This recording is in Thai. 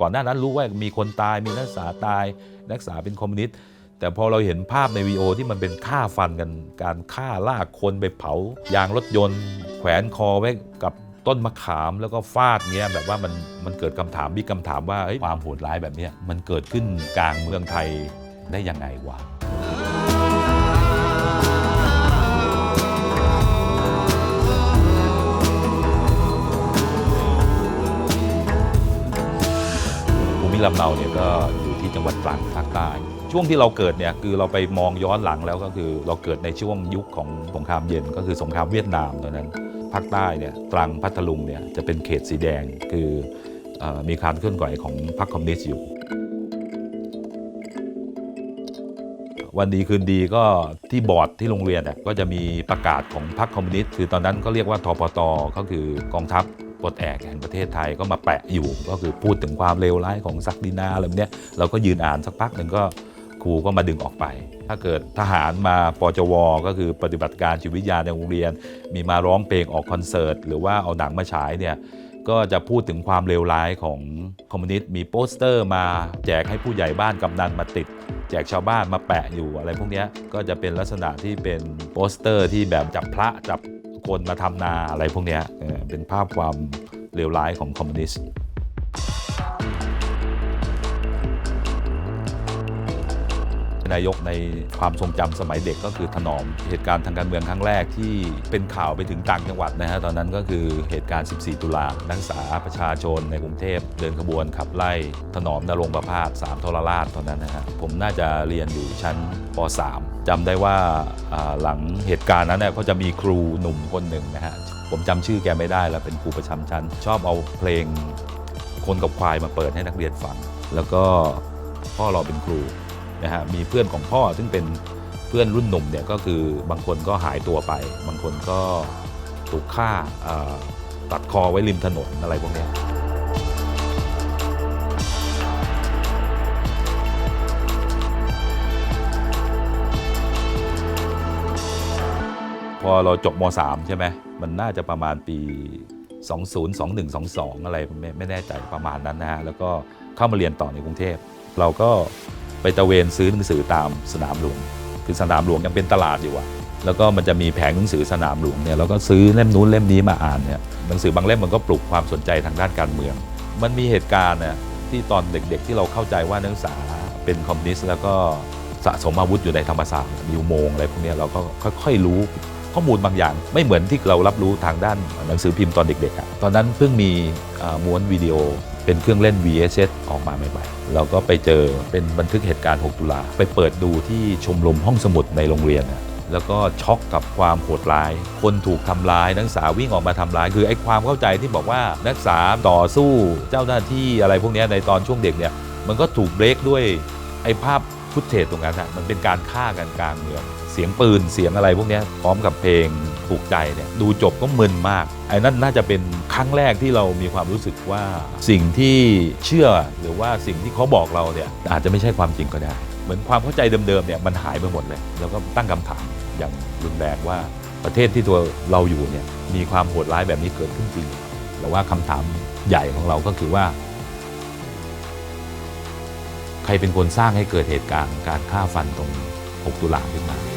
ก่อนหน้านั้นรู้ว่ามีคนตายมีนักศึกษาตาย นักศึกษาเป็นคอมมิวนิสต์แต่พอเราเห็นภาพในวีโอที่มันเป็นฆ่าฟันกัน การฆ่าลากคนไปเผายางรถยนต์ แขวนคอไว้กับต้นมะขามแล้วก็ฟาดเงี้ยแบบว่ามันมันเกิดคำถามบิ๊กคำถามว่าความโหดร้ายแบบนี้มันเกิดขึ้นกลางเมืองไทยได้ยังไงวะ มิลำเนาเนี่ยก็อยู่ที่จังหวัดตรังภาคใต้ ช่วงที่เราเกิดเนี่ยคือเราไปมองย้อนหลังแล้วก็คือเราเกิดในช่วงยุคของสงครามเย็นก็คือสงครามเวียดนามตอนนั้นภาคใต้เนี่ยตรังพัทลุงเนี่ยจะเป็นเขตสีแดงคือออมีการเคลื่อนไหวของพรรคคอมมิวนิสต์อยู่ วันดีคืนดีก็ที่บอร์ดที่โรงเรียนน่ะก็จะมีประกาศของพรรคคอมมิวนิสต์คือตอนนั้นก็เรียกว่าทปตก็คือกองทัพ ปลดแอกแห่งประเทศไทยก็มาแปะอยู่ ก็คือพูดถึงความเลวร้ายของศักดินาอะไรแบบเนี้ยเราก็ยืนอ่านสักพักหนึ่งก็ครูก็มาดึงออกไป ถ้าเกิดทหารมาปจว ก็คือปฏิบัติการจิตวิทยาในโรงเรียน มีมาร้องเพลงออกคอนเสิร์ต หรือว่าเอาหนังมาฉายเนี่ยก็จะพูดถึงความเลวร้ายของคอมมิวนิสต์มีโปสเตอร์มาแจกให้ผู้ใหญ่บ้านกำนันมาติด แจกชาวบ้านมาแปะอยู่อะไรพวกนี้ก็จะเป็นลักษณะที่เป็นโปสเตอร์ที่แบบจับพระจับคนมาทำนาอะไรพวกนี้ เป็นภาพความเลวร้ายของคอมมิวนิสต์นายกในความทรงจำสมัยเด็กก็คือถนอมเหตุการณ์ทางการเมืองครั้งแรกที่เป็นข่าวไปถึงต่างจังหวัดนะฮะตอนนั้นก็คือเหตุการณ์ 14 ตุลานักศึกษาประชาชนในกรุงเทพ เดินขบวนขับไล่ถนอมนรงประพาสสามทรราชตอนนั้นนะฮะผมน่าจะเรียนอยู่ชั้นป .3 จำได้ว่าหลังเหตุการณ์นั้นเนี่ยก็จะมีครูหนุ่มคนหนึ่งนะฮะ ผมจำชื่อแกไม่ได้แล้วเป็นครูประจำชั้น ชอบเอาเพลงคนกับควายมาเปิดให้นักเรียนฟัง แล้วก็พ่อเราเป็นครูนะฮะมีเพื่อนของพ่อซึ่งเป็นเพื่อนรุ่นหนุ่มเนี่ยก็คือบางคนก็หายตัวไป บางคนก็ถูกฆ่าตัดคอไว้ริมถนนอะไรพวกนี้ พอเราจบม .3 ใช่ไหมมันน่าจะประมาณปี 20 21 22 อะไรไม่ไม่แน่ใจประมาณนั้นนะฮะแล้วก็เข้ามาเรียนต่อในกรุงเทพ เราก็ไปตะเวนซื้อหนังสือตามสนามหลวง คือสนามหลวงยังเป็นตลาดอยู่อะแล้วก็มันจะมีแผงหนังสือสนามหลวงเนี่ยเราก็ซื้อเล่มนู้นเล่มนี้มาอ่านเนี่ยหนังสือบางเล่มมันก็ปลุกความสนใจทางด้านการเมือง มันมีเหตุการณ์เนี่ยที่ตอนเด็กๆที่เราเข้าใจว่านักศึกษาเป็นคอมมิวนิสต์แล้วก็สะสมอาวุธอยู่ในธรรมศาสตร์มีอุโมงค์อะไรพวกนี้เราก็ค่อยๆรู้ ข้อมูลบางอย่าง ไม่เหมือนที่เรารับรู้ทางด้านหนังสือพิมพ์ตอนเด็กๆ ตอนนั้นเพิ่งมีม้วนวิดีโอเป็นเครื่องเล่น VHS ออกมาใหม่ๆ เราก็ไปเจอเป็นบันทึกเหตุการณ์ 6 ตุลา ไปเปิดดูที่ชมรมห้องสมุดในโรงเรียน แล้วก็ช็อกกับความโหดร้าย คนถูกทำร้ายนักศึกษาวิ่งออกมาทำร้าย คือไอ้ความเข้าใจที่บอกว่านักศึกษาต่อสู้เจ้าหน้าที่อะไรพวกนี้ในตอนช่วงเด็กเนี่ย มันก็ถูกเบรกด้วยไอ้ภาพ ฟุตเทจตรงนั้นอะมันเป็นการฆ่ากันกลางเมืองเสียงปืนเสียงอะไรพวกนี้พร้อมกับเพลงถูกใจเนี่ยดูจบก็มึนมากไอ้นั่นน่าจะเป็นครั้งแรกที่เรามีความรู้สึกว่าสิ่งที่เชื่อหรือว่าสิ่งที่เขาบอกเราเนี่ยอาจจะไม่ใช่ความจริงก็ได้ เหมือนความเข้าใจเดิมๆเนี่ยมันหายไปหมดเลย แล้วก็ตั้งคำถามอย่างรุนแรงว่าประเทศที่ตัวเราอยู่เนี่ยมีความโหดร้ายแบบนี้เกิดขึ้นจริงแต่ว่าคำถามใหญ่ของเราก็คือว่า ใครเป็นคนสร้างให้เกิดเหตุการณ์การฆ่าฟันตรง 6 ตุลาขึ้นมา